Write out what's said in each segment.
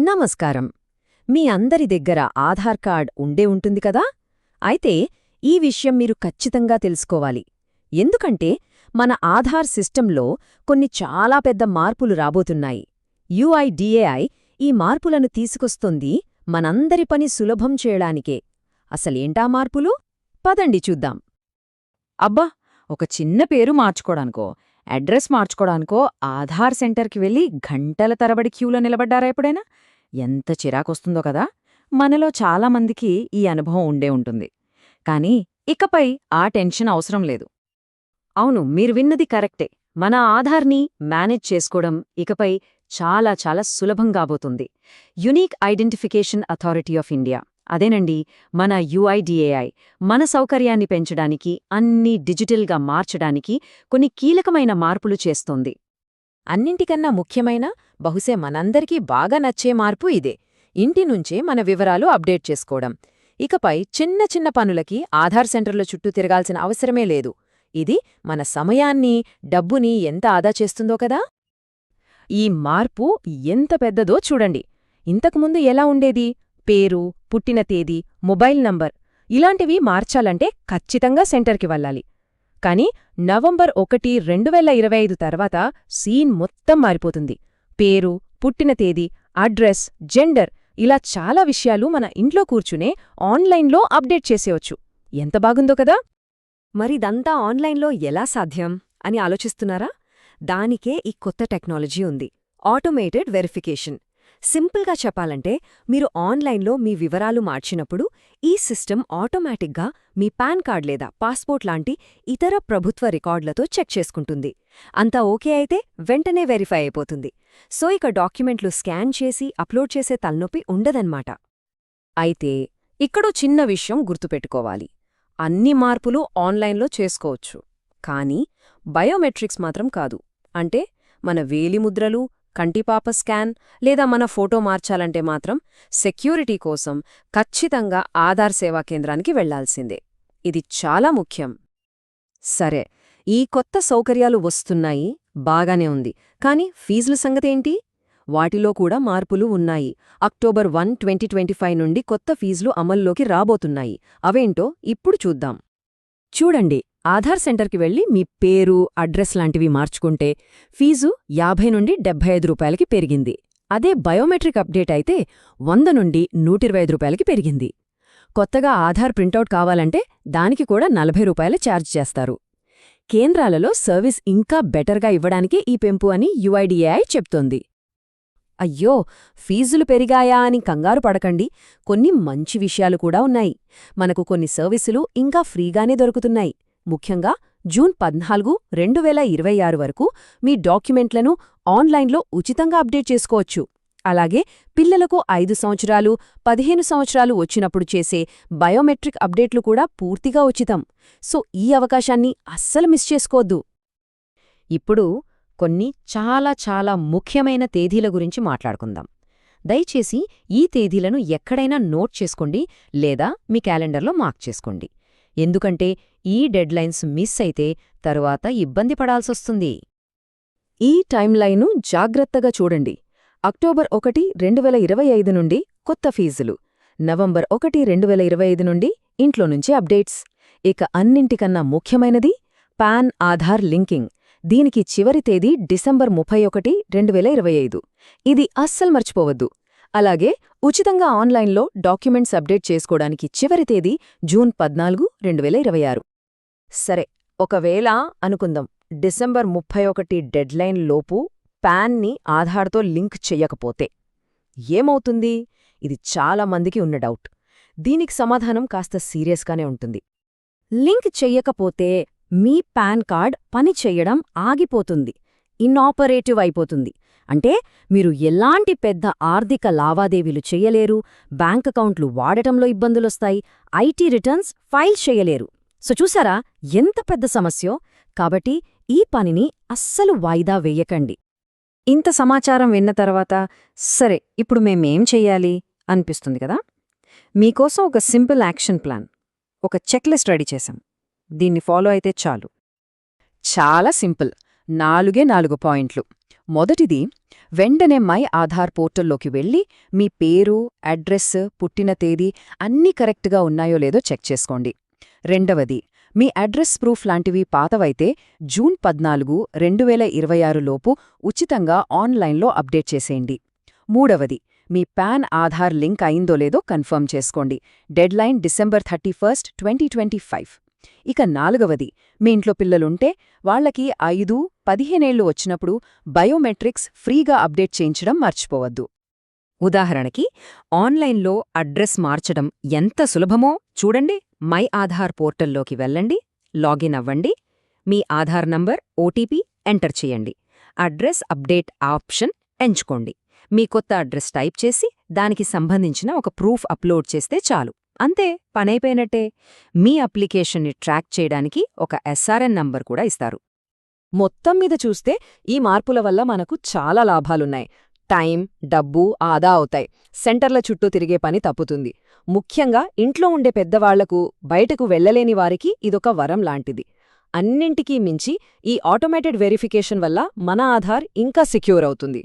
నమస్కారం. మీ అందరి దగ్గర ఆధార్ కార్డ్ ఉండే ఉంటుంది కదా? అయితే ఈ విషయం మీరు ఖచ్చితంగా తెలుసుకోవాలి. ఎందుకంటే మన ఆధార్ సిస్టంలో కొన్ని చాలా పెద్ద మార్పులు రాబోతున్నాయి. యుఐడిఏఐ ఈ మార్పులను తీసుకొస్తుంది మనందరి పని సులభం చేయడానికే. అసలేంటా మార్పులు? పదండి చూద్దాం. అబ్బా! ఒక చిన్న పేరు మార్చుకోడానికో అడ్రస్ మార్చుకోడానికో ఆధార్ సెంటర్కి వెళ్ళి గంటల తరబడి క్యూలో నిలబడ్డారా ఎప్పుడైనా? ఎంత చిరాకొస్తుందో కదా! మనలో చాలామందికి ఈ అనుభవం ఉండే ఉంటుంది. కానీ ఇకపై ఆ టెన్షన్ అవసరం లేదు. అవును మీరు విన్నది కరెక్టే. మన ఆధార్ని మేనేజ్ చేసుకోవడం ఇకపై చాలా చాలా సులభంగాబోతుంది unique identification authority of India. అదేనండి మన యుఐడిఏఐ. మన సౌకర్యాన్ని పెంచడానికి అన్నీ డిజిటల్గా మార్చడానికి కొన్ని కీలకమైన మార్పులు చేస్తోంది. అన్నింటికన్నా ముఖ్యమైన బహుశే మనందరికీ బాగా నచ్చే మార్పు ఇదే. ఇంటి నుంచే మన వివరాలు అప్డేట్ చేసుకోవడం. ఇకపై చిన్న చిన్న పనులకి ఆధార్ సెంటర్ల చుట్టూ తిరగాల్సిన అవసరమే లేదు. ఇది మన సమయాన్ని డబ్బుని ఎంత ఆదా చేస్తుందో కదా? ఈ మార్పు ఎంత పెద్దదో చూడండి. ఇంతకుముందు ఎలా ఉండేది? పేరు పుట్టిన తేదీ మొబైల్ నంబర్. ఇలాంటివి మార్చాలంటే ఖచ్చితంగా సెంటర్కి వెళ్ళాలి. కానీ నవంబర్ ఒకటి రెండు వేల ఇరవై ఐదు తర్వాత సీన్ మొత్తం మారిపోతుంది. పేరు పుట్టిన తేదీ అడ్రస్ జెండర్ ఇలా చాలా విషయాలు మన ఇంట్లో కూర్చునే ఆన్లైన్లో అప్డేట్ చేసేయొచ్చు. ఎంత బాగుందో కదా? మరిదంతా ఆన్లైన్లో ఎలా సాధ్యం? అని ఆలోచిస్తున్నారా? దానికే ఈ కొత్త టెక్నాలజీ ఉంది. Automated verification. సింపుల్గా చెప్పాలంటే మీరు ఆన్లైన్లో మీ వివరాలు మార్చినప్పుడు ఈ సిస్టమ్ ఆటోమేటిక్గా మీ పాన్ కార్డ్ లేదా పాస్పోర్ట్ లాంటి ఇతర ప్రభుత్వ రికార్డులతో చెక్ చేసుకుంటుంది. అంతా ఓకే అయితే వెంటనే వెరిఫై అయిపోతుంది. సో ఇక డాక్యుమెంట్లు స్కాన్ చేసి అప్లోడ్ చేసే తలనొప్పి ఉండదన్నమాట. అయితే ఇక్కడో చిన్న విషయం గుర్తుపెట్టుకోవాలి. అన్ని మార్పులు ఆన్లైన్లో చేసుకోవచ్చు. కానీ బయోమెట్రిక్స్ మాత్రం కాదు. అంటే మన వేలిముద్రలు కంటిపాప స్కాన్ లేదా మన ఫోటో మార్చాలంటే మాత్రం సెక్యూరిటీ కోసం ఖచ్చితంగా ఆధార్ సేవా కేంద్రానికి వెళ్ళాల్సిందే. ఇది చాలా ముఖ్యం. సరే ఈ కొత్త సౌకర్యాలు వస్తున్నాయి బాగానే ఉంది. కాని ఫీజుల సంగతేంటి వాటిలో కూడా మార్పులు ఉన్నాయి. October one twenty twenty five నుండి కొత్త ఫీజులు అమల్లోకి రాబోతున్నాయి. అవేంటో ఇప్పుడు చూద్దాం. చూడండి ఆధార్ సెంటర్కి వెళ్ళి మీ పేరు అడ్రస్ లాంటివి మార్చుకుంటే ఫీజు యాభై నుండి డెబ్బై ఐదు రూపాయలకి పెరిగింది. అదే బయోమెట్రిక్ అప్డేట్ అయితే వంద నుండి నూటిరవై ఐదు రూపాయలకి పెరిగింది. కొత్తగా ఆధార్ ప్రింటౌట్ కావాలంటే దానికి కూడా నలభై రూపాయలు ఛార్జ్ చేస్తారు. కేంద్రాలలో సర్వీస్ ఇంకా బెటర్గా ఇవ్వడానికి ఈ పెంపు అని యుఐడిఏఐ చెప్తోంది. అయ్యో! ఫీజులు పెరిగాయా అని కంగారు పడకండి. కొన్ని మంచి విషయాలు కూడా ఉన్నాయి. మనకు కొన్ని సర్వీసులు ఇంకా ఫ్రీగానే దొరుకుతున్నాయి. ముఖ్యంగా జూన్ పద్నాలుగు రెండు వేల ఇరవై ఆరు వరకు మీ డాక్యుమెంట్లను ఆన్లైన్లో ఉచితంగా అప్డేట్ చేసుకోవచ్చు. అలాగే పిల్లలకు ఐదు సంవత్సరాలు పదిహేను సంవత్సరాలు వచ్చినప్పుడు చేసే బయోమెట్రిక్ అప్డేట్లు కూడా పూర్తిగా ఉచితం. సో ఈ అవకాశాన్ని అస్సలు మిస్ చేసుకోవద్దు. ఇప్పుడు కొన్ని చాలా చాలా ముఖ్యమైన తేదీల గురించి మాట్లాడుకుందాం. దయచేసి ఈ తేదీలను ఎక్కడైనా నోట్ చేసుకోండి లేదా మీ క్యాలెండర్లో మార్క్ చేసుకోండి. ఎందుకంటే ఈ డెడ్లైన్స్ మిస్ అయితే తరువాత ఇబ్బంది పడాల్సొస్తుంది. ఈ టైంలైను జాగ్రత్తగా చూడండి. అక్టోబర్ ఒకటి రెండు వేల ఇరవై ఐదు నుండి కొత్త ఫీజులు. నవంబర్ ఒకటి రెండు వేల ఇరవై ఐదు నుండి ఇంట్లో నుంచి అప్డేట్స్. ఇక అన్నింటికన్నా ముఖ్యమైనది పాన్ ఆధార్ లింకింగ్. దీనికి చివరి తేదీ డిసెంబర్ ముప్పై ఒకటి రెండు వేల ఇరవై ఐదు. ఇది అస్సలు మర్చిపోవద్దు. అలాగే ఉచితంగా ఆన్లైన్లో డాక్యుమెంట్స్ అప్డేట్ చేసుకోవడానికి చివరి తేదీ జూన్ పద్నాలుగు రెండు వేల ఇరవై ఆరు. సరే ఒకవేళ అనుకుందాం డిసెంబర్ ముప్పై ఒకటి డెడ్లైన్ లోపు ప్యాన్ని ఆధార్తో లింక్ చెయ్యకపోతే ఏమవుతుంది? ఇది చాలా మందికి ఉన్న డౌట్. దీనికి సమాధానం కాస్త సీరియస్గానే ఉంటుంది. లింక్ చెయ్యకపోతే మీ పాన్ కార్డ్ పని చెయ్యడం ఆగిపోతుంది. ఇన్నాపరేటివ్ అయిపోతుంది. అంటే మీరు ఎలాంటి పెద్ద ఆర్థిక లావాదేవీలు చెయ్యలేరు బ్యాంక్ అకౌంట్లు వాడటంలో ఇబ్బందులొస్తాయి ఐటీ రిటర్న్స్ ఫైల్ చెయ్యలేరు సో చూసారా ఎంత పెద్ద సమస్యో? కాబట్టి ఈ పనిని అస్సలు వాయిదా వేయకండి. ఇంత సమాచారం విన్న తర్వాత సరే ఇప్పుడు మేమేం చెయ్యాలి? అనిపిస్తుంది కదా? మీకోసం ఒక సింపుల్ యాక్షన్ ప్లాన్. ఒక చెక్లిస్ట్ రెడీ చేశాం. దీన్ని ఫాలో అయితే చాలు. చాలా సింపుల్. నాలుగే నాలుగు పాయింట్లు. మొదటిది వెంటనే మై ఆధార్ పోర్టల్లోకి వెళ్ళి మీ పేరు అడ్రస్ పుట్టిన తేదీ అన్నీ కరెక్ట్గా ఉన్నాయో లేదో చెక్ చేసుకోండి. రెండవది మీ అడ్రస్ ప్రూఫ్ లాంటివి పాతవైతే జూన్ పద్నాలుగు రెండు వేల ఇరవై లోపు ఉచితంగా ఆన్లైన్లో అప్డేట్ చేసేయండి. మూడవది మీ పాన్ ఆధార్ లింక్ అయిందో లేదో కన్ఫర్మ్ చేసుకోండి. Deadline December thirty first twenty twenty five. ఇక నాలుగవది మీ ఇంట్లో పిల్లలుంటే వాళ్ళకి ఐదు పదిహేనేళ్ళు వచ్చినప్పుడు బయోమెట్రిక్స్ ఫ్రీగా అప్డేట్ చేయించడం మర్చిపోవద్దు. ఉదాహరణకి ఆన్లైన్లో అడ్రస్ మార్చడం ఎంత సులభమో చూడండి మై ఆధార్ పోర్టల్లోకి వెళ్ళండి లాగిన్ అవ్వండి మీ ఆధార్ నంబర్ ఓటీపీ ఎంటర్ చేయండి. అడ్రస్ అప్డేట్ ఆప్షన్ ఎంచుకోండి. మీ కొత్త అడ్రస్ టైప్ చేసి దానికి సంబంధించిన ఒక ప్రూఫ్ అప్లోడ్ చేస్తే చాలు. అంతే పనైపోయినట్టే. మీ అప్లికేషన్ని ట్రాక్ చేయడానికి ఒక ఎస్ఆర్ఎన్ నంబర్ కూడా ఇస్తారు. మొత్తం మీద చూస్తే ఈ మార్పుల వల్ల మనకు చాలా లాభాలున్నాయి. టైం డబ్బు ఆదా అవుతాయి. సెంటర్ల చుట్టూ తిరిగే పని తప్పుతుంది. ముఖ్యంగా ఇంట్లో ఉండే పెద్దవాళ్ళకు బయటకు వెళ్ళలేని వారికి ఇదొక వరం లాంటిది. అన్నింటికీ మించి ఈ ఆటోమేటెడ్ వెరిఫికేషన్ వల్ల మన ఆధార్ ఇంకా సెక్యూర్ అవుతుంది.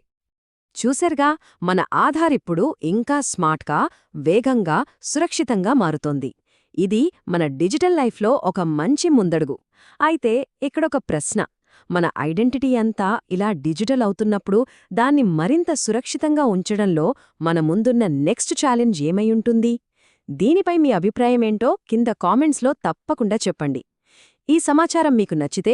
చూసర్గా మన ఆధార్ ఇప్పుడు ఇంకా స్మార్ట్గా వేగంగా సురక్షితంగా మారుతోంది. ఇది మన డిజిటల్ లైఫ్లో ఒక మంచి ముందడుగు. అయితే ఇక్కడొక ప్రశ్న. మన ఐడెంటిటీ అంతా ఇలా డిజిటల్ అవుతున్నప్పుడు దాన్ని మరింత సురక్షితంగా ఉంచడంలో మన ముందున్న నెక్స్ట్ ఛాలెంజ్ ఏమైయుంటుంది దీనిపై మీ అభిప్రాయమేంటో కింద కామెంట్స్లో తప్పకుండా చెప్పండి. ఈ సమాచారం మీకు నచ్చితే